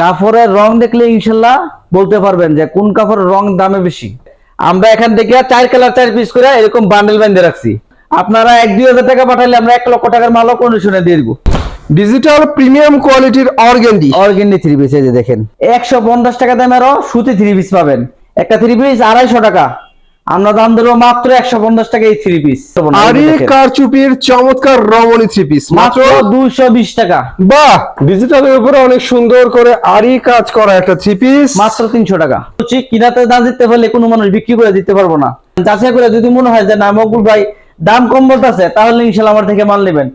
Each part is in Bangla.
কাপড়ের রং দেখলে ইনশাল্লাহ বলতে পারবেন যে কোন কাপড়ের রং দামে বেশি। আমরা এখান থেকে চার কালার চার পিস করে এরকম বান্ডেল বান্ধে রাখছি। আপনারা এক দুই হাজার টাকা পাঠালে আমরা এক লক্ষ টাকার মালও কন্ডিশনে দিয়ে দিব। ডিজিটাল প্রিমিয়াম কোয়ালিটির অর্গেন্ডি অর্গেন্ডি থ্রি পিস এই যে দেখেন। একশো পঞ্চাশ টাকা দামেরও সুতি থ্রি পিস পাবেন। একটা থ্রি পিস আড়াইশো টাকা। আমরা দাম দেবো মাত্র একশো পঞ্চাশ টাকা এই থ্রি পিস আরি কারচুপির চমৎকার রমণী থ্রি পিস মাত্র দুইশো বিশ টাকা। বাহ ডিজিটালের উপরে অনেক সুন্দর করে আরি কাজ করা একটা থ্রি পিস মাত্র তিনশো টাকা। হচ্ছে কিনাতে দাম দিতে পারলে কোনো মানুষ বিক্রি করে দিতে পারব না। যাচাই করে যদি মনে হয় যে না মকুল ভাই দাম কম বলতেছে তাহলে ইনশাল্লাহ আমার থেকে মাল নেবেন।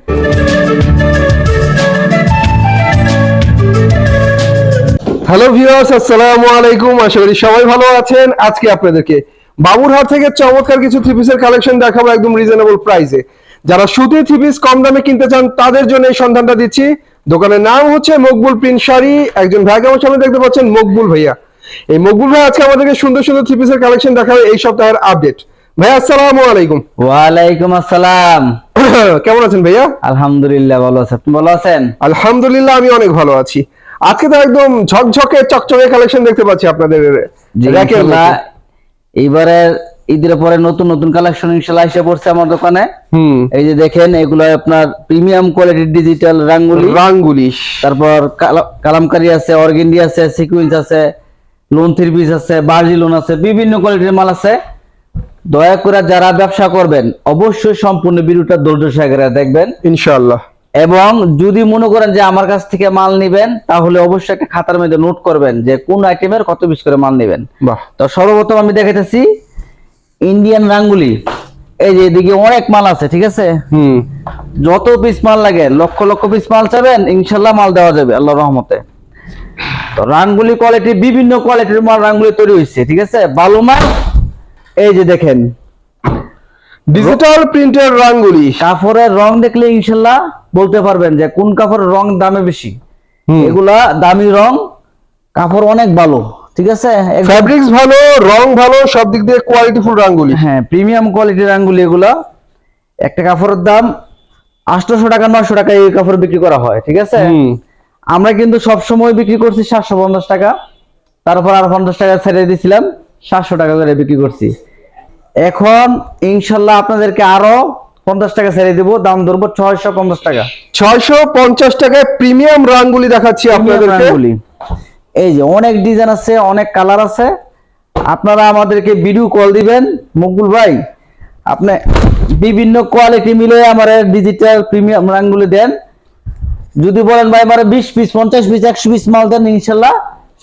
হ্যালো ভিউয়ার্স আসসালামু আলাইকুম। আশা করি সবাই ভালো আছেন। আজকে আপনাদেরকে বাবুরহাট থেকে চমৎকার কিছু থ্রি পিসের কালেকশন দেখাবো একদম রিজনেবল প্রাইসে যারা সুতি থ্রি পিস কম দামে কিনতে চান তাদের জন্য এই সন্ধানটা দিচ্ছি। দোকানের নাম হচ্ছে মকবুল প্রিন্ট শাড়ি। একজন ভাইকে আমার সামনে দেখতে পাচ্ছেন মকবুল ভাইয়া। এই মকবুল ভাই আজকে আমাদেরকে সুন্দর সুন্দর থ্রি পিসের কালেকশন দেখাবে এই সপ্তাহের আপডেট ভাইয়া আসসালামু আলাইকুম। ওয়ালাইকুম আসসালাম। কেমন আছেন ভাইয়া? আলহামদুলিল্লাহ ভালো আছে। আপনি ভালো আছেন? আলহামদুলিল্লাহ আমি অনেক ভালো আছি। আজকে তো একদম ঝকঝকে চকচকে কালেকশন দেখতে পাচ্ছি আপনাদের এইবারে ঈদের পরে নতুন নতুন কালেকশন ইনশাল্লাহ এসে পড়ছে আমার দোকানে। এই যে দেখেন এগুলো আপনার প্রিমিয়াম কোয়ালিটির ডিজিটাল রাঙ্গুলি। রাঙ্গুলি। তারপর কালা- কালামকারি আছে অর্গেন্ডি আছে সিকুইন্স আছে লোন থ্রি পিস আছে বার্জি লোন আছে বিভিন্ন কোয়ালিটির মাল আছে। দয়া করে যারা ব্যবসা করবেন অবশ্যই সম্পূর্ণ ভিডিওটা ধৈর্য সহকারে দেখবেন। ইনশাআল্লাহ। এবং যদি মনে করেন যে আমার কাছ থেকে মাল নিবেন তাহলে অবশ্যই একটা খাতার মধ্যে নোট করবেন যে কোন আইটেমের কত পিস করে মাল নেবেন। তো সর্বপ্রথম আমি দেখাইতেছি ইন্ডিয়ান রাঙ্গুলি এই যে এদিকে অনেক মাল আছে ঠিক আছে? হুম। যত পিস মাল লাগে লক্ষ লক্ষ পিস মাল চাবেন ইনশাল্লাহ মাল দেওয়া যাবে আল্লাহ রহমতে। তো রাঙ্গুলি কোয়ালিটি বিভিন্ন কোয়ালিটির মাল রাঙ্গুলি তৈরি হয়েছে ঠিক আছে? বালু মাল এই যে দেখেন ডিজিটাল প্রিন্টের রাঙ্গুলি। কাপড়ের রং দেখলে ইনশাল্লাহ বলতে পারবেন যে কোন কাপড়ের রং দামে বেশি। এগুলা দামি রং কাপড় অনেক ভালো ঠিক আছে? ফ্যাব্রিক্স ভালো রং ভালো সব দিক দিয়ে কোয়ালিটিফুল রাঙ্গুলি। হ্যাঁ প্রিমিয়াম কোয়ালিটির আঙ্গুলি এগুলা। একটা কাপড়ের দাম আটশোশো টাকা নশো টাকা এই কাপড় বিক্রি করা হয় ঠিক আছে? আমরা কিন্তু সব সময় বিক্রি করছি সাতশো পঞ্চাশ টাকা। তারপর আর পঞ্চাশ টাকা ছেড়ে দিয়েছিলাম সাতশো টাকা করে বিক্রি করছি। এখন ইনশাল্লাহ আপনাদেরকে আরও পঞ্চাশ টাকা ছেড়ে দিব। দাম ধরবো ছয়শো পঞ্চাশ টাকা। ছয়শো পঞ্চাশ টাকায় প্রিমিয়াম রাঙ্গুলি দেখাচ্ছি আপনাদেরকে। রাঙ্গুলি। এই যে অনেক ডিজাইন আছে অনেক কালার আছে। আপনারা আমাদেরকে ভিডিও কল দিবেন। মকবুল ভাই আপনি বিভিন্ন কোয়ালিটি মিলে আমার ডিজিটাল প্রিমিয়াম রাঙ্গুলি দেন। যদি বলেন ভাই আমার বিশ পিস পঞ্চাশ পিস একশো পিস মাল দেন ইনশাল্লাহ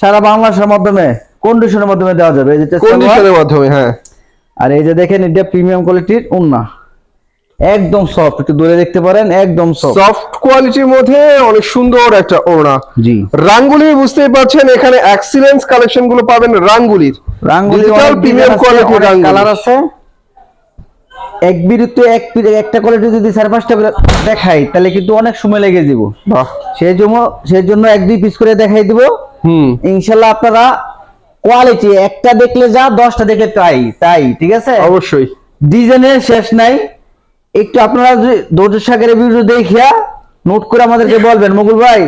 সারা বাংলাদেশের মাধ্যমে কন্ডিশনের মাধ্যমে দেওয়া যাবে। এই যে test কোন করব। ডিজাইনের মাধ্যমে হ্যাঁ। আর এই যে দেখেন এটা প্রিমিয়াম কোয়ালিটির উন্না। একদম সফট একটু দূরে দেখতে পারেন একদম সফট সফট কোয়ালিটির মধ্যে অনেক সুন্দর একটা ওড়না। জি। রাঙ্গুলি বুঝতেই পারছেন এখানে এক্সিলেন্স কালেকশনগুলো পাবেন রাঙ্গুলির। রাঙ্গুলি quality রাঙ্গুলি। কালার আছে। এক বিরুদ্ধে এক একটা কোয়ালিটি যদি চার পাঁচটা করে দেখাই তাহলে কিন্তু অনেক সময় লেগে যাব বাহ। সেই জন্য সেই জন্য এক দুই পিস করে দেখাই দিব। হুম। ইনশাল্লাহ আপনারা কোয়ালিটি একটা দেখলে যা দশটা দেখলে তাই তাই ঠিক আছে? অবশ্যই। ডিজাইনের শেষ নাই। একটু আপনারা ধৈর্য সাগরে ভিডিও দেখিয়া নোট করে আমাদেরকে বলবেন মুকুল ভাই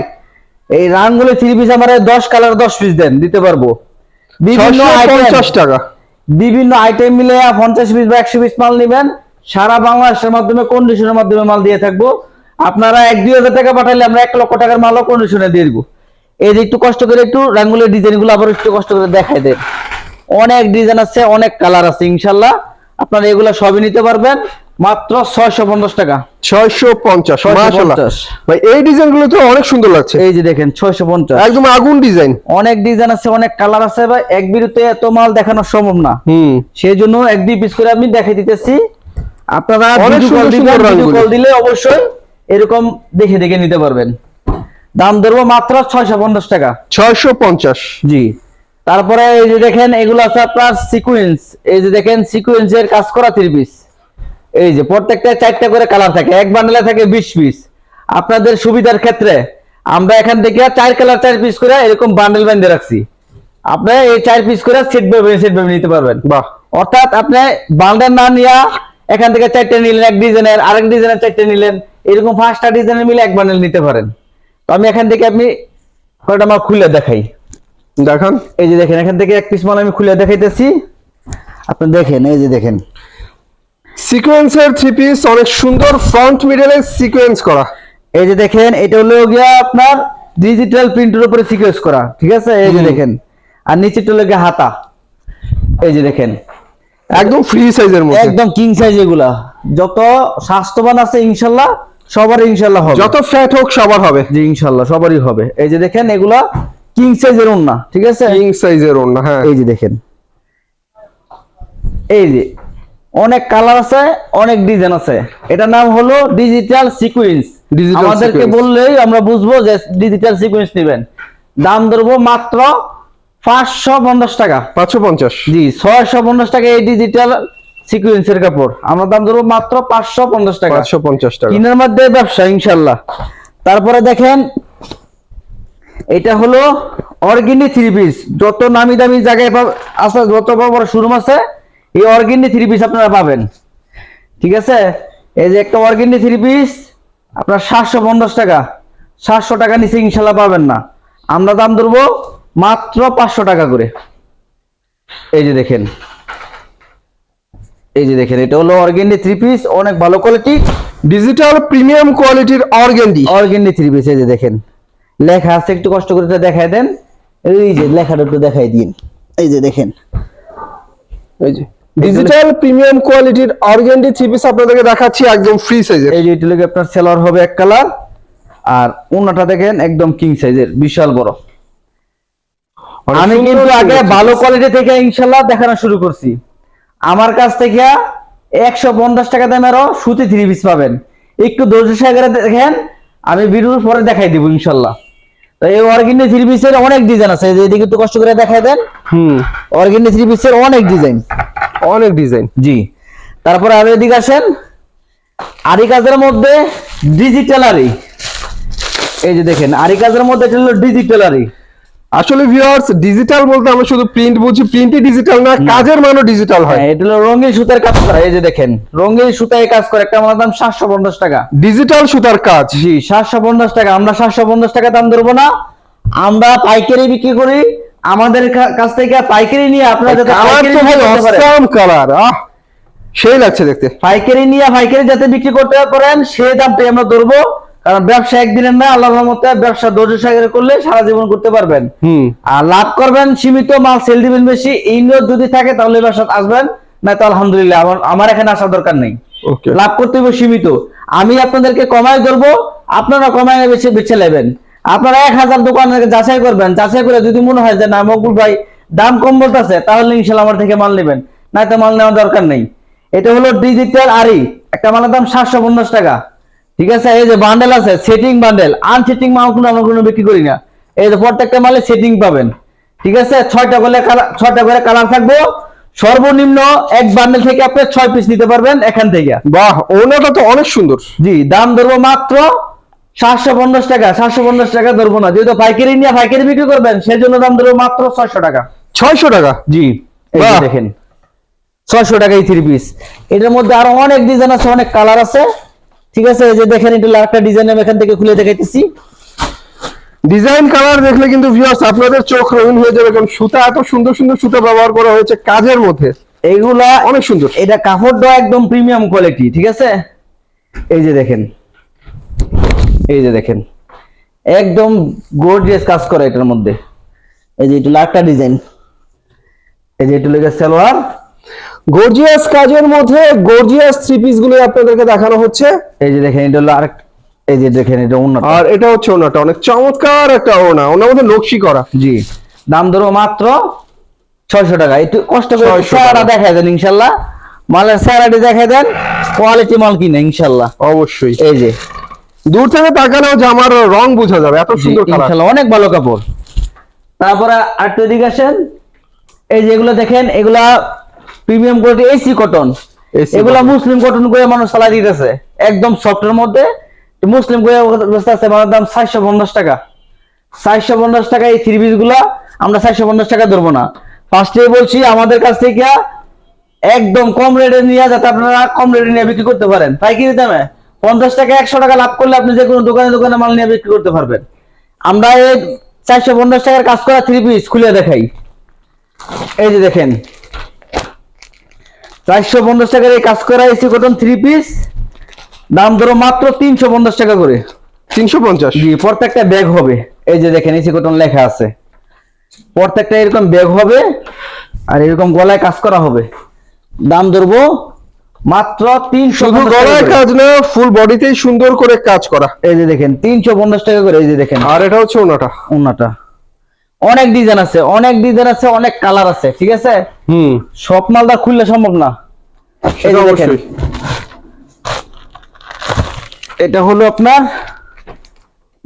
এই রানগুলো থ্রি পিস আমার দশ কালার দশ পিস দেন দিতে পারব। বিভিন্ন পঞ্চাশ টাকা। বিভিন্ন আইটেম মিলে পঞ্চাশ পিস বা একশো পিস মাল নেবেন। সারা বাংলাদেশের মাধ্যমে কন্ডিশনের মাধ্যমে মাল দিয়ে থাকব। আপনারা এক দুই হাজার টাকা পাঠালে আমরা এক লক্ষ টাকার মালও কন্ডিশনে দিয়ে দিব। এই যে একটু কষ্ট করে একটু রাঙ্গুলের ডিজাইনগুলো আবার একটু কষ্ট করে দেখাই দেন। অনেক ডিজাইন আছে অনেক কালার আছে ইনশাল্লাহ। আপনারা এগুলা সবই নিতে পারবেন। মাত্র ছয়শো পঞ্চাশ টাকা। ছয়শো পঞ্চাশ 650 মাশাআল্লাহ ভাই এই ডিজাইনগুলো তো অনেক সুন্দর লাগছে। এই যে দেখেন ছয়শো পঞ্চাশ। একদম আগুন ডিজাইন অনেক ডিজাইন আছে অনেক কালার আছে ভাই। এক বিরুদ্ধে এত মাল দেখানো সম্ভব না। হুম। সেই জন্য এক দুই পিস করে আমি দেখাই দিতেছি। আপনারা অনেক কল দিলে অবশ্যই এরকম দেখে দেখে নিতে পারবেন। দাম ধরবো মাত্র ছয়শো পঞ্চাশ টাকা। ছয়শো পঞ্চাশ। জি। তারপরে এই যে দেখেন এগুলো আছে আপনার সিকুয়েন্স এই যে দেখেন সিকুয়েন্সের কাজ করা থ্রি পিস এই যে প্রত্যেকটা চারটা করে কালার থাকে। এক বান্ডেলে থাকে বিশ পিস আপনাদের সুবিধার ক্ষেত্রে আমরা এখান থেকে চার কালার চার পিস করে এরকম বান্ডেল বেঁধে রাখছি। আপনি এই চার পিস করে সেট ভাবে সেট ভাবে নিতে পারবেন। বাহ। অর্থাৎ আপনি বান্ডেল না নিয়া এখান থেকে চারটে নিলেন এক ডিজাইনের আরেক ডিজাইনের চারটে নিলেন এরকম পাঁচটা ডিজাইনের মিলে এক বান্ডেল নিতে পারেন। তো আমি এখান থেকে আপনি কয়টা মাল খুলে দেখাই। দেখান। এই যে দেখেন এখান থেকে এক পিস মাল আমি খুলে দেখাইতেছি। আপনি দেখেন এই যে দেখেন। সিকোয়েন্সের থ্রি পিস অনেক সুন্দর ফ্রন্ট মিডলে সিকোয়েন্স করা। এই যে দেখেন এটা হলো গিয়া আপনার ডিজিটাল প্রিন্টের উপরে সিকোয়েন্স করা ঠিক আছে? এই যে দেখেন। আর নিচেটা হলো গিয়া হাতা। এই যে দেখেন। একদম ফ্রি সাইজের মধ্যে। একদম কিং সাইজ এগুলা। যত স্বাস্থ্যবান আছে ইনশাল্লাহ সবারই ইনশাল্লাহ হবে। যত ফ্যাট হোক সবার হবে। জি ইনশাল্লাহ সবারই হবে। এই যে দেখেন এগুলা কিং সাইজের ওন্না ঠিক আছে? কিং সাইজের ওড়না হ্যাঁ। এই যে দেখেন। এই যে অনেক কালার আছে অনেক ডিজাইন আছে। এটার নাম হলো ডিজিটাল সিকুয়েন্স আমাদেরকে বললেই আমরা বুঝব যে ডিজিটাল সিকুয়েন্স নেবেন। দাম ধরবো মাত্র পাঁচশো পঞ্চাশ টাকা। পাঁচশো পঞ্চাশ। জি ছয়শো পঞ্চাশ টাকা এই ডিজিটাল সিকুয়েন্সের কাপড়। আমরা দাম ধরবো মাত্র পাঁচশো পঞ্চাশ টাকা। পাঁচশো পঞ্চাশ টাকা। কিনার মধ্যে ব্যবসা ইনশাল্লাহ। তারপরে দেখেন এটা হলো অর্গিনি থ্রি পিস যত নামি দামি জায়গায় পাব- আছে যত বড় বড় শোরুম আছে এই অর্গিনি থ্রি পিস আপনারা পাবেন। ঠিক আছে? এই যে একটা অর্গিনি থ্রি পিস আপনার সাতশো পঞ্চাশ টাকা। সাতশো টাকা নিচে ইনশাল্লাহ পাবেন না। আমরা দাম ধরবো মাত্র পাঁচশো টাকা করে। এই যে দেখেন। এই যে দেখেন এটা হলো অর্গেন্ডি থ্রি পিস অনেক ভালো কোয়ালিটি ডিজিটাল প্রিমিয়াম কোয়ালিটির অর্গেন্ডি। অর্গেন্ডি থ্রি পিস এই যে দেখেন। লেখা আছে একটু কষ্ট করে দেখায় দেন। এই যে লেখাটা একটু দেখাই দিন। এই যে দেখেন। এই যে ডিজিটাল প্রিমিয়াম কোয়ালিটির অর্গেন্ডি থ্রি পিস আপনাদেরকে দেখাচ্ছি একদম ফ্রি সাইজের এই যে এটা লেগে আপনার সেলার হবে এক কালার আর ওনাটা দেখেন একদম কিং সাইজের বিশাল বড়। আমি কিন্তু আগে ভালো কোয়ালিটি থেকে ইনশাল্লাহ দেখানো শুরু করছি। আমার কাছ থেকে একশো পঞ্চাশ টাকা দামেরও সুতি থ্রি পিস পাবেন। একটু ধৈর্য সহকারে দেখেন আমি ভিডিওর পরে দেখাই দিব ইনশাল্লাহ। তো এই অর্গিনি থ্রি পিসের অনেক ডিজাইন আছে এই যে এদিকে একটু কষ্ট করে দেখাই দেন। হুম। অর্গিনি থ্রি পিসের অনেক ডিজাইন অনেক ডিজাইন জি। তারপরে আর এদিকে আসেন আরি কাজের মধ্যে ডিজিটাল আরি। এই যে দেখেন আরি কাজের মধ্যে এটা হলো ডিজিটাল আরি। আসলে ভিউয়ার্স ডিজিটাল বলতে আমরা শুধু প্রিন্ট বুঝি প্রিন্টই ডিজিটাল না কাজের মানও ডিজিটাল হয়। হ্যাঁ এটা হলো রঙিন সুতার কাজ করা এই যে দেখেন রঙিন সুতায় কাজ করে একটা আমার দাম সাতশো পঞ্চাশ টাকা। ডিজিটাল সুতার কাজ। জি সাতশো পঞ্চাশ টাকা আমরা সাতশো পঞ্চাশ টাকা দাম ধরবো না আমরা পাইকারি বিক্রি করি আমাদের কাছ থেকে পাইকারি নিয়ে আপনারা যাতে পাইকারি তো ভাই বিক্রি করতে পারেন। অসাম কালার আহ সেই লাগছে দেখতে। পাইকারি নিয়ে পাইকারি যাতে বিক্রি করতে পারেন সেই দামটাই আমরা ধরবো। কারণ ব্যবসা একদিনের না আল্লাহর রহমতে ব্যবসা ধৈর্য সাগরে করলে সারা জীবন করতে পারবেন। আর লাভ করবেন সীমিত মাল সেল দিবেন বেশি এই যদি থাকে তাহলে ব্যবসা আসবেন না তো আলহামদুলিল্লাহ আমার আমার এখানে আসার দরকার নেই। লাভ করতে হবে সীমিত। আমি আপনাদেরকে কমায় ধরবো আপনারা কমায় বেছে বেছে নেবেন। আপনারা এক হাজার দোকান যাচাই করবেন যাচাই করে যদি মনে হয় যে না মকবুল ভাই দাম কম বলতেছে তাহলে ইনশাল্লাহ আমার থেকে মাল নেবেন। না তো মাল নেওয়ার দরকার নেই। এটা হলো ডিজিটাল আরি একটা মালের দাম সাতশো পঞ্চাশ টাকা। ঠিক আছে? এই যে বান্ডেল আছে সেটিং বান্ডেল আনসেটিং মাল কোনো আমরা কোনো বিক্রি করি না। এই যে প্রত্যেকটা মালে সেটিং পাবেন। ঠিক আছে? ছয়টা করে ছয়টা করে কালার থাকব। সর্বনিম্ন এক বান্ডেল থেকে আপনি ছয় পিস নিতে পারবেন এখান থেকে। বাহ ওনাটা তো অনেক সুন্দর। জি দাম ধরবো মাত্র সাতশো পঞ্চাশ টাকা। সাতশো পঞ্চাশ টাকা ধরবো না। যেহেতু পাইকারি নিয়ে পাইকারি বিক্রি করবেন সেই জন্য দাম ধরবো মাত্র ছয়শো টাকা। ছয়শো টাকা? জি দেখেন। ছয়শো টাকা এই থ্রি পিস এটার মধ্যে আরও অনেক ডিজাইন আছে অনেক কালার আছে। ঠিক আছে এই যে দেখেন এটা একটা ডিজাইন আমি এখান থেকে খুলে দেখাইতেছি। ডিজাইন কালার দেখলে কিন্তু ভিউয়ার্স আপনাদের চোখ রঙিন হয়ে যাবে কারণ সুতা এত সুন্দর সুন্দর সুতা ব্যবহার করা হয়েছে কাজের মধ্যে। এইগুলা অনেক সুন্দর। এটা কাপড়টা একদম প্রিমিয়াম কোয়ালিটি ঠিক আছে? এই যে দেখেন এই যে দেখেন একদম গোর্জিয়াস কাজ করা এটার মধ্যে। এই যে এটা লাখটা ডিজাইন এই যে এটা লেগে সালোয়ার। গর্জিয়াস কাজের মধ্যে গর্জিয়াস থ্রি পিসগুলো আপনাদেরকে দেখানো হচ্ছে। এই যে দেখেন এটা হলো আরেক এই যে দেখেন এটা অন্য আর এটা হচ্ছে ওনাটা অনেক চমৎকার একটা ওনা ওনার মধ্যে নকশি করা। জি। দাম ধরো মাত্র ছয়শো টাকা। একটু কষ্ট করে 600 চেহারা টাকা। দেখাই দেন ইনশাল্লাহ। মালের চেহারাটি দেখাই দেন কোয়ালিটি মাল কিনে ইনশাল্লাহ। অবশ্যই। এই যে। দূর থেকে তাকালেও জামার রং বোঝা যাবে এত সুন্দর ইনশাল্লাহ অনেক ভালো কাপড়। তারপরে আরেকটু এদিকে আসেন। এই যে এগুলো দেখেন এগুলা প্রিমিয়াম কোয়ালিটি এসি কটন এগুলা মুসলিম কটন করে মানুষ চালাই দিতেছে। একদম সফটের মধ্যে। মুসলিম করে বেচতে আছে আমার দাম চারশো পঞ্চাশ টাকা। চারশো পঞ্চাশ টাকা এই থ্রি পিসগুলা আমরা চারশো পঞ্চাশ টাকা ধরবো না। ফার্স্টে বলছি আমাদের কাছ থেকে একদম কম রেটে নিয়ে যাতে আপনারা কম রেটে নিয়ে বিক্রি করতে পারেন। তাই পাইকারি দামে? পঞ্চাশ টাকা একশো টাকা লাভ করলে আপনি যে কোনো দোকানে দোকানে মাল নিয়ে বিক্রি করতে পারবেন। আমরা এই চারশো পঞ্চাশ টাকার কাজ করা থ্রি পিস খুলে দেখাই। এই যে দেখেন চারশো পঞ্চাশ টাকার এই কাজ করা এসি কটন থ্রি পিস দাম ধরো মাত্র তিনশো পঞ্চাশ টাকা করে। তিনশো পঞ্চাশ। জি প্রত্যেকটা ব্যাগ হবে। এই যে দেখেন এসি কটন লেখা আছে। প্রত্যেকটা এরকম ব্যাগ হবে আর এরকম গলায় কাজ করা হবে। দাম ধরবো মাত্র তিনশো শুধু গলায় কাজ না ফুল বডিতেই সুন্দর করে কাজ করা। এই যে দেখেন তিনশো পঞ্চাশ টাকা করে এই যে দেখেন। আর এটা হচ্ছে ওনাটা। ওনাটা। অনেক ডিজাইন আছে অনেক ডিজাইন আছে অনেক কালার আছে ঠিক আছে? হুম। সব মালদা খুললে সম্ভব না। এটা হলো আপনার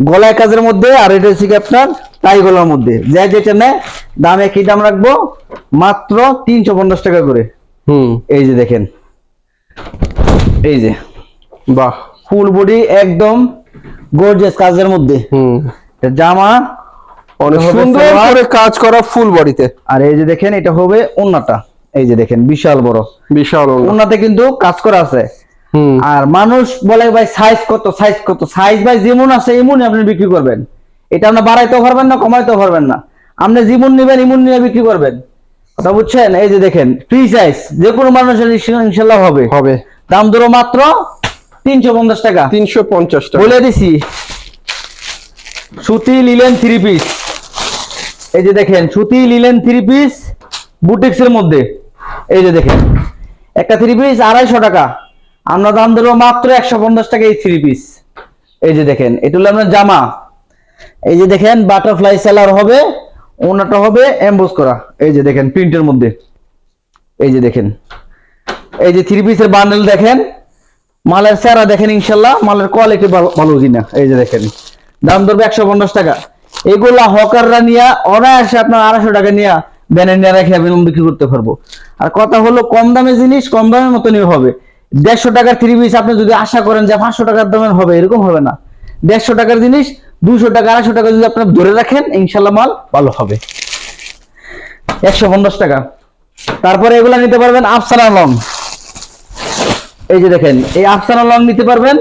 গলায় কাজের মধ্যে আর এটা হচ্ছে কি আপনার টাই গলার মধ্যে। যা যেটা নেয় দাম একই দাম রাখব? মাত্র তিনশো পঞ্চাশ টাকা করে। হুম। এই যে দেখেন। এই যে। বাহ। ফুল বডি একদম গর্জিয়াস কাজের মধ্যে। হুম। জামা অনেক সুন্দর। করে কাজ করা ফুল বডিতে আর এই যে দেখেন এটা হবে ওন্নাটা। এই যে দেখেন বিশাল বড়। বিশাল। ওন্নাতে কিন্তু কাজ করা আছে। আর মানুষ বলে ভাই সাইজ কত সাইজ কত? সাইজ ভাই যেমন আছে এমনই আপনি বিক্রি করবেন। এটা আপনি বাড়াইতেও পারবেন না কমাইতেও পারবেন না। আপনি যেমন নেবেন এমন নিয়ে বিক্রি করবেন। কথা বুঝছেন? এই যে দেখেন ফ্রি সাইজ যে কোনো মানুষের ইনশাল্লাহ হবে। হবে। দাম ধরো মাত্র তিনশো পঞ্চাশ টাকা। তিনশো পঞ্চাশ টাকা। বলে দিছি। সুতি লিলেন থ্রি পিস এই যে দেখেন, সুতি লিলেন থ্রি পিস বুটিক্স এর মধ্যে। এই যে দেখেন, একটা থ্রি পিস আড়াইশো টাকা। আমরা দাম দেবো মাত্র একশো পঞ্চাশ টাকা এই থ্রি পিস এই যে দেখেন, এটা হলো আপনার জামা। এই যে দেখেন বাটারফ্লাই সেলার হবে, ওনাটা হবে এমবোস করা। এই যে দেখেন প্রিন্টের মধ্যে। এই যে দেখেন, এই যে থ্রি পিসের বান্ডেল দেখেন, মালের চেহারা দেখেন ইনশাল্লাহ, মালের কোয়ালিটি ভালো কিনা। এই যে দেখেন, দাম ধরবে একশো পঞ্চাশ টাকা। এগুলা হকাররা নিয়ে অনায়াসে আপনার আড়াইশো টাকা নিয়ে ব্যানে নিয়ে রেখে বিক্রি করতে পারব। আর কথা হলো কম দামে জিনিস কম দামের মতনই হবে। দেড়শো টাকার থ্রি পিস আপনি যদি আশা করেন যে পাঁচশো টাকার দামের হবে এরকম হবে না। দেড়শো টাকার জিনিস দুশো টাকা আড়াইশো টাকা যদি আপনি ধরে রাখেন ইনশাল্লাহ মাল ভালো হবে। একশো পঞ্চাশ টাকা। তারপরে এগুলা নিতে পারবেন আফসানা লং। এই যে দেখেন এই আফসানা লং নিতে পারবেন।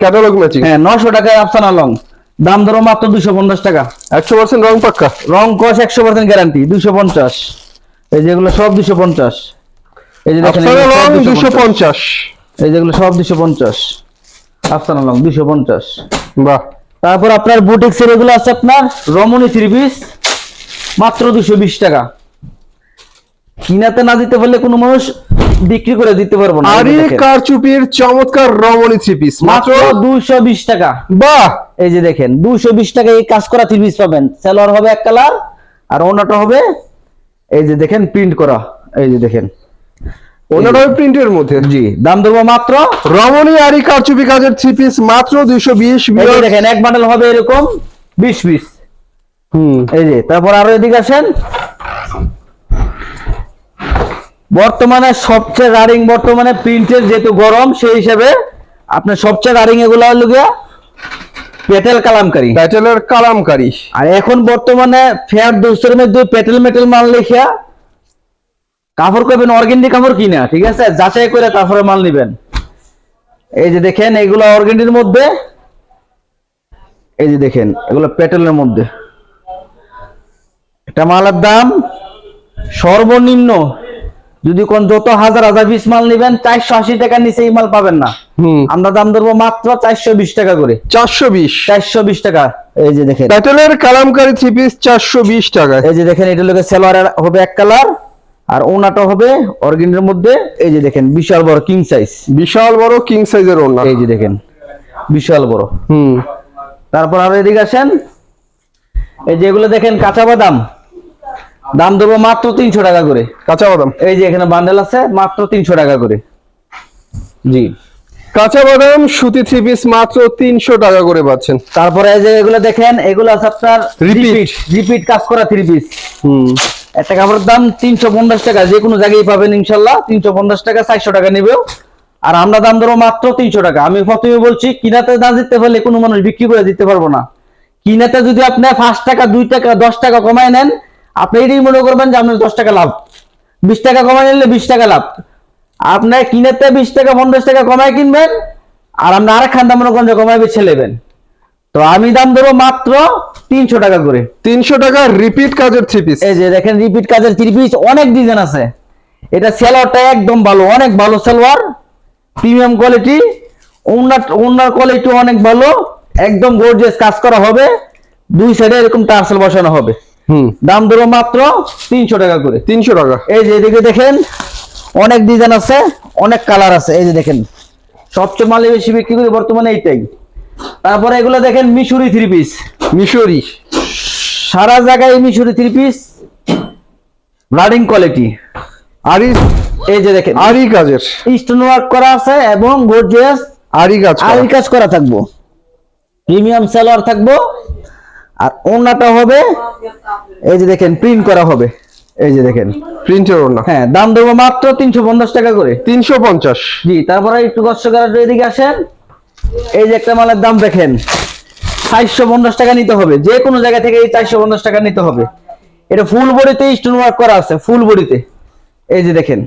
ক্যাটালগ ম্যাচিং হ্যাঁ নশো টাকায় আফসানা লং। দাম ধরো মাত্র দুশো পঞ্চাশ টাকা। একশো পার্সেন্ট রং পাক্কা? রং কস একশো পার্সেন্ট গ্যারান্টি দুশো পঞ্চাশ। এই যেগুলো সব দুশো পঞ্চাশ। এই যে দেখেন সব রং দুশো পঞ্চাশ। এই যেগুলো সব দুশো পঞ্চাশ। আফসানা লং দুশো পঞ্চাশ। বাহ। তারপর আপনার বুটিক্সের এগুলো আছে আপনার রমণী থ্রি পিস মাত্র দুশো বিশ টাকা। কিনাতে না দিতে পারলে কোনো মানুষ বিক্রি করে দিতে পারব না আরি কারচুপির চমৎকার রমণী থ্রি পিস মাত্র মাত্র দুশো বিশ টাকা। বাহ! এই যে দেখেন দুশো বিশ টাকা এই কাজ করা থ্রি পিস পাবেন। সেলোয়ার হবে এক কালার আর ওনাটা হবে এই যে দেখেন প্রিন্ট করা। এই যে দেখেন। ওনারা প্রিন্টের মধ্যে? জি দাম ধরবো মাত্র রমণী আরি কারচুপি কাজের থ্রি পিস মাত্র দুইশো বিশ এই যে দেখেন এক বান্ডেল হবে এরকম বিশ পিস হুম। এই যে তারপর আরও এদিকে আসেন। বর্তমানে সবচেয়ে রানিং বর্তমানে প্রিন্টের যেহেতু গরম সেই হিসাবে আপনার সবচেয়ে রানিং এগুলো হলো গিয়া পেটেল কালামকারি। পেটেলের কালামকারি। আর এখন বর্তমানে ফেয়ার দুশোর মধ্যে পেটেল মেটেল মাল লেখিয়া কাপড় করবেন অর্গেন্ডি কাপড় কিনা ঠিক আছে? যাচাই করে তারপরে মাল নিবেন। এই যে দেখেন এগুলো অর্গেন্ডির মধ্যে এই যে দেখেন এগুলো পেটেলের মধ্যে। একটা মালের দাম সর্বনিম্ন যদি কোন যত হাজার হাজার পিস মাল নিবেন চারশো আশি টাকার নিচে এই মাল পাবেন না। আমরা দাম ধরবো মাত্র চারশো বিশ টাকা করে। চারশো বিশ। চারশো বিশ টাকা। এই যে দেখেন। ব্যাটেলের কালামকারী থ্রি পিস চারশো বিশ টাকায় এই যে দেখেন এটা লোকে সেলোয়ার হবে এক কালার। আর ওনাটা হবে অর্গিনের মধ্যে এই যে দেখেন বিশাল বড় কিং সাইজ বিশাল বড় কিং সাইজের ওড়না। এই যে দেখেন বিশাল বড়। হুম। তারপর আরও এদিকে আসেন। এই যে এগুলো দেখেন কাঁচা বাদাম। দাম দেবো মাত্র তিনশো টাকা করে। কাঁচা বাদাম? এই যে এখানে বান্ডেল আছে মাত্র তিনশো টাকা করে। জি। কাঁচা বাদাম সুতি থ্রি পিস মাত্র তিনশো টাকা করে পাচ্ছেন। তারপরে এই যে এগুলো দেখেন এগুলো আছে আপনার রিপিট রিপিট কাজ করা থ্রি পিস হুম। একটা কাপড়ের দাম তিনশো পঞ্চাশ টাকা যে কোনো জায়গায় পাবেন ইনশাল্লাহ তিনশো পঞ্চাশ টাকা চারশো টাকা নেবেও। আর আমরা দাম ধরো মাত্র তিনশো টাকা। আমি প্রথমে বলছি কিনাতে না দিতে পারলে কোনো মানুষ বিক্রি করে দিতে পারব না। কিনাতে যদি আপনি পাঁচ টাকা দুই টাকা দশ টাকা কমায় নেন আপনি এটাই মনে করবেন যে আপনার দশ টাকা লাভ। বিশ টাকা কমায় নিলে বিশ টাকা লাভ। আপনার কিনাতে বিশ টাকা পঞ্চাশ টাকা কমায় কিনবেন আর আপনি আরেক খান দাম মনে করেন যে কমায় বেছে নেবেন তো আমি দাম দেবো মাত্র তিনশো টাকা করে। তিনশো টাকা রিপিট কাজের থ্রি পিস এই যে দেখেন রিপিট কাজের থ্রি পিস অনেক ডিজাইন আছে। এটা সেলোয়ারটা একদম ভালো অনেক ভালো সালোয়ার। প্রিমিয়াম কোয়ালিটি ওনার ওনার কোয়ালিটি অনেক ভালো। একদম গর্জিয়াস কাজ করা হবে। দুই সাইডে এরকম টার্সেল বসানো হবে। দাম দেবো মাত্র তিনশো টাকা করে। তিনশো টাকা। এই যে এদিকে দেখেন অনেক ডিজাইন আছে অনেক কালার আছে। এই যে দেখেন সবচেয়ে মালে বেশি বিক্রি করি বর্তমানে এইটাই। তারপরে এগুলো দেখেন মিশুরি থ্রি পিস মিশরি। সারা জায়গায় মিশুরি থ্রি পিস রানিং কোয়ালিটি আরি এই যে দেখেন। আরি কাজের স্টোন ওয়ার্ক করা আছে এবং গর্জিয়াস আরি কাজ করা। আরি কাজ করা থাকব। প্রিমিয়াম সালোয়ার থাকব। আর ওনাটা হবে এই যে দেখেন প্রিন্ট করা হবে। এই যে দেখেন। প্রিন্টের ওড়না। হ্যাঁ দাম দেবো মাত্র তিনশো পঞ্চাশ টাকা করে। তিনশো পঞ্চাশ। জি তারপরে একটু এদিকে আসেন এই যে একটা মালের দাম দেখেন চারশো পঞ্চাশ টাকা নিতে হবে। যে কোনো জায়গা থেকে এই চারশো পঞ্চাশ টাকা নিতে হবে। এটা ফুল বডিতে স্টোন ওয়ার্ক করা আছে ফুল বডিতে এই যে দেখেন।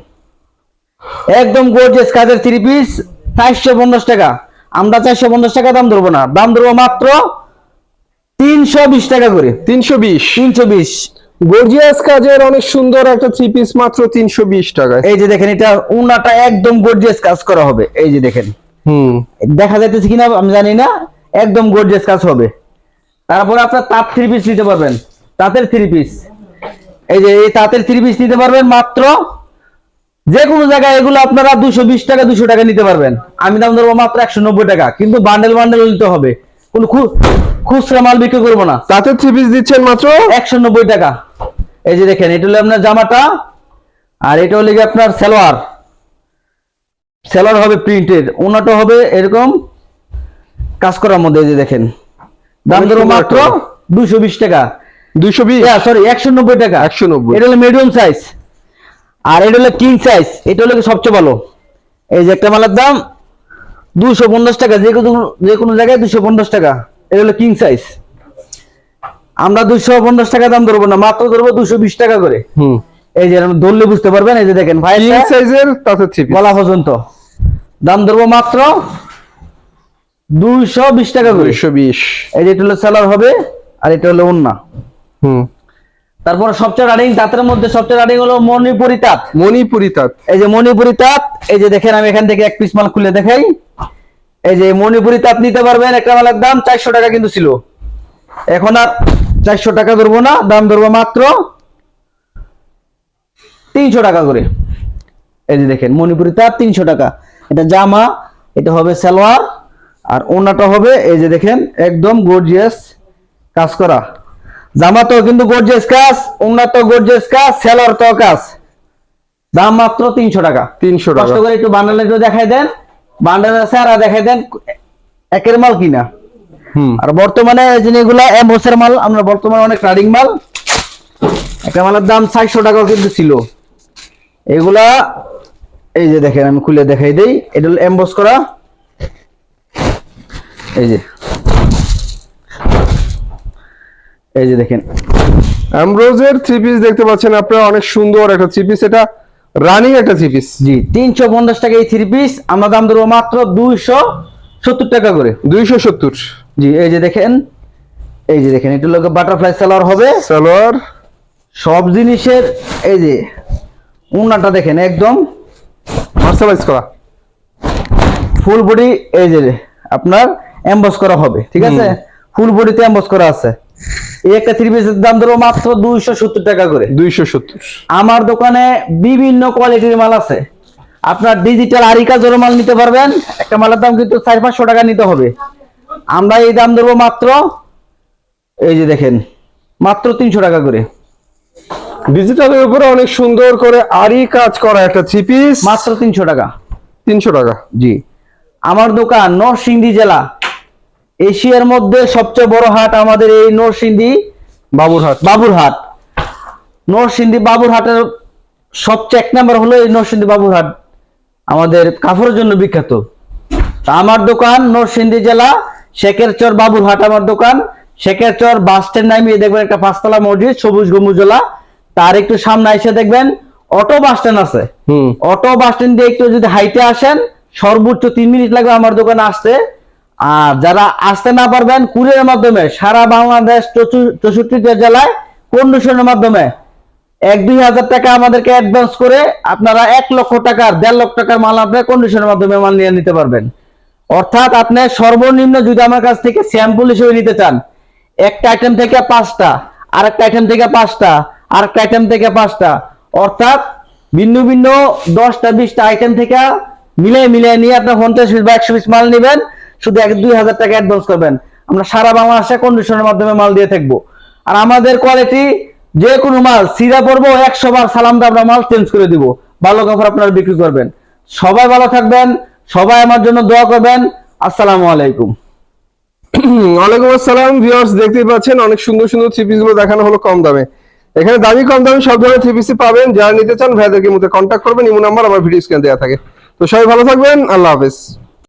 একদম গোর্জিয়াস কাজের থ্রি পিস চারশো পঞ্চাশ টাকা। আমরা চারশো পঞ্চাশ টাকা দাম ধরবো না। দাম ধরবো মাত্র তিনশো বিশ টাকা করে। তিনশো বিশ। তিনশো বিশ। গর্জিয়াস কাজের অনেক সুন্দর একটা থ্রি পিস মাত্র তিনশো বিশ টাকায়। এই যে দেখেন এটা উনাটা একদম গর্জিয়াস কাজ করা হবে। এই যে দেখেন। হুম। দেখা যাইতেছে কিনা আমি জানি না। একদম গর্জিয়াস কাজ হবে। তারপরে আপনার তাঁত থ্রি পিস নিতে পারবেন। তাঁতের থ্রি পিস এই যে এই তাঁতের থ্রি পিস নিতে পারবেন মাত্র যে কোনো জায়গায় এগুলো আপনারা দুশো বিশ টাকা দুশো টাকা নিতে পারবেন। আমি দাম ধরবো মাত্র একশো নব্বই টাকা। কিন্তু বান্ডেল বান্ডেল নিতে হবে। কোনো খু- খুচরা মাল বিক্রি করব না। তাতে থ্রি পিস দিচ্ছেন মাত্র? একশো নব্বই টাকা। এই যে দেখেন এটা হলো আপনার জামাটা আর এটা হলো আপনার সালোয়ার। সালোয়ার হবে প্রিন্টেড ওনাটা হবে এরকম কাজ করার মধ্যে এই যে দেখেন। দাম ধরো মাত্র দুশো বিশ টাকা। দুশো বিশ? সরি একশো নব্বই টাকা। 190 এটা হলো মিডিয়াম সাইজ আর এটা হলো কিং সাইজ এটা হলো সবচেয়ে ভালো। এই যে একটা মালের দাম দুশো পঞ্চাশ টাকা যে কোনো যে কোনো জায়গায় দুশো পঞ্চাশ টাকা। এটা হলো কিং সাইজ আমরা দুশো পঞ্চাশ টাকা দাম ধরবো না মাত্র ধরবো দুশো বিশ টাকা করে। হুম। এই যে ধরলে বুঝতে পারবেন এই যে দেখেন ভাই কিং সাইজের তাতে থ্রি গলা পর্যন্ত। দাম ধরবো মাত্র দুইশো বিশ টাকা করে। দুইশো বিশ। এই যে এটা হলো সেলার হবে আর এটা হলো অন্য হুম। তারপরে সবচেয়ে রানিং তাঁতের মধ্যে সবচেয়ে রানিং হলো মণিপুরি তাঁত। মণিপুরি তাঁত। এই যে মণিপুরি তাঁত এই যে দেখেন আমি এখান থেকে এক পিস মাল খুলে দেখাই। এই যে মণিপুরি তাঁত নিতে পারবেন একটা মালের দাম চারশো টাকা কিন্তু ছিল। এখন আর চারশো টাকা ধরবো না দাম ধরবো মাত্র তিনশো টাকা করে। এই যে দেখেন মণিপুরি তাঁত তিনশো টাকা। এটা জামা এটা হবে সালোয়ার আর ওনাটা হবে এই যে দেখেন একদম গর্জিয়াস কাজ করা। জামা তো কিন্তু গর্জিয়াস কাজ ওনা তো গর্জিয়াস কাজ সালোয়ার তো কাজ। দাম মাত্র তিনশো টাকা। তিনশো টাকা। করে একটু বান্ডেল একটু দেখাই দেন। বান্ডেল আছে আর দেখাই দেন একের মাল কিনা। আর বর্তমানে এই জিনিসগুলো এমবসের মাল আমরা বর্তমানে অনেক ট্রাডিং মাল। একটা মালের দাম চারশো টাকাও কিন্তু ছিল। এগুলা এই যে দেখেন আমি খুলে দেখাই দেই। এটা হলো এমবস করা। এই যে। এই যে দেখেন। অ্যামব্রোজের থ্রি পিস দেখতে পাচ্ছেন আপনারা অনেক সুন্দর একটা থ্রি পিস এটা রানিং একটা থ্রি পিস জি তিনশো পঞ্চাশ টাকা এই থ্রি পিস আমরা দাম ধরবো মাত্র দুইশো সত্তর টাকা করে। দুইশো সত্তর। জি এই যে দেখেন এই যে দেখেন এটা লোকে বাটারফ্লাই সালোয়ার হবে। সালোয়ার। সব জিনিসের এই যে উন্নাটা দেখেন একদম। মার্শালাইজ করা। ফুল বডি এই যে আপনার এমবস করা হবে ঠিক আছে? ফুল বডিতে এমবস করা আছে। এই একটা থ্রি পিসের দাম ধরো মাত্র দুইশো সত্তর টাকা করে। দুইশো সত্তর। আমার দোকানে বিভিন্ন কোয়ালিটির মাল আছে। আপনার ডিজিটাল আরিকা জোর মাল নিতে পারবেন একটা মালের দাম কিন্তু চার পাঁচশো টাকা নিতে হবে। আমরা এই দাম ধরবো মাত্র এই যে দেখেন মাত্র তিনশো টাকা করে। ডিজিটালের উপরে অনেক সুন্দর করে আরি কাজ করা একটা থ্রি পিস মাত্র তিনশো টাকা। তিনশো টাকা। জি। আমার দোকান নরসিংদী জেলা। এশিয়ার মধ্যে সবচেয়ে বড় হাট আমাদের এই নরসিংদী বাবুরহাট। বাবুরহাট। নরসিংদী বাবুরহাটের সবচেয়ে এক নম্বর হলো এই নরসিংদী বাবুরহাট আমাদের কাপড়ের জন্য বিখ্যাত। আমার দোকান নরসিংদী জেলা শেখেরচর বাবুরহাট আমার দোকান। শেখেরচর বাস স্ট্যান্ড নামিয়ে দেখবেন একটা পাঁচতলা মসজিদ সবুজ গম্বুজলা তার একটু সামনে এসে দেখবেন অটো বাস স্ট্যান্ড আছে। অটো বাস স্ট্যান্ড দিয়ে একটু যদি হাইটে আসেন সর্বোচ্চ তিন মিনিট লাগবে আমার দোকানে আসতে। আর যারা আসতে না পারবেন কুরিয়ারের মাধ্যমে, সারা বাংলাদেশ চৌষট্টি- জেলায় কন্ডিশনের মাধ্যমে এক, দুই হাজার টাকা আমাদেরকে অ্যাডভান্স করে আপনারা এক লক্ষ টাকার, দেড় লক্ষ টাকার মাল আপনি কন্ডিশনের মাধ্যমে মাল নিয়ে নিতে পারবেন। অর্থাৎ আপনি সর্বনিম্ন যদি আমার কাছ থেকে স্যাম্পল হিসেবে নিতে চান, একটা আইটেম থেকে পাঁচটা আর একটা আইটেম থেকে পাঁচটা, আরেকটা আইটেম থেকে পাঁচটা, অর্থাৎ ভিন্ন ভিন্ন দশটা, বিশটা আইটেম থেকে মিলিয়ে মিলিয়ে নিয়ে আপনার পঞ্চাশ বা একশো পিস মাল নেবেন। শুধু এক দুই হাজার টাকা অ্যাডভান্স করবেন। আমরা সারা বাংলাদেশে কন্ডিশনের মাধ্যমে মাল দিয়ে থাকব। আর আমাদের কোয়ালিটি যে কোনো মাল, সিরা পড়ব একশো বার সালাম দিয়ে আমরা মাল চেঞ্জ করে দিব। ভালো কাপড় আপনারা বিক্রি করবেন। সবাই ভালো থাকবেন, সবাই আমার জন্য দোয়া করবেন। আসসালামু আলাইকুম। ওয়ালাইকুম আসসালাম ভিউয়ার্স দেখতেই পাচ্ছেন, অনেক সুন্দর সুন্দর থ্রি পিসগুলো দেখানো হলো কম দামে। এখানে দামি কম দামে সব ধরনের থ্রি পিসই পাবেন। যারা নিতে চান, ভাইদেরকে মধ্যে কন্ট্যাক্ট করবেন, ইমো নাম্বার আমার ভিডিও স্ক্রিনে দেওয়া থাকে। তো সবাই ভালো থাকবেন, আল্লাহ হাফেজ।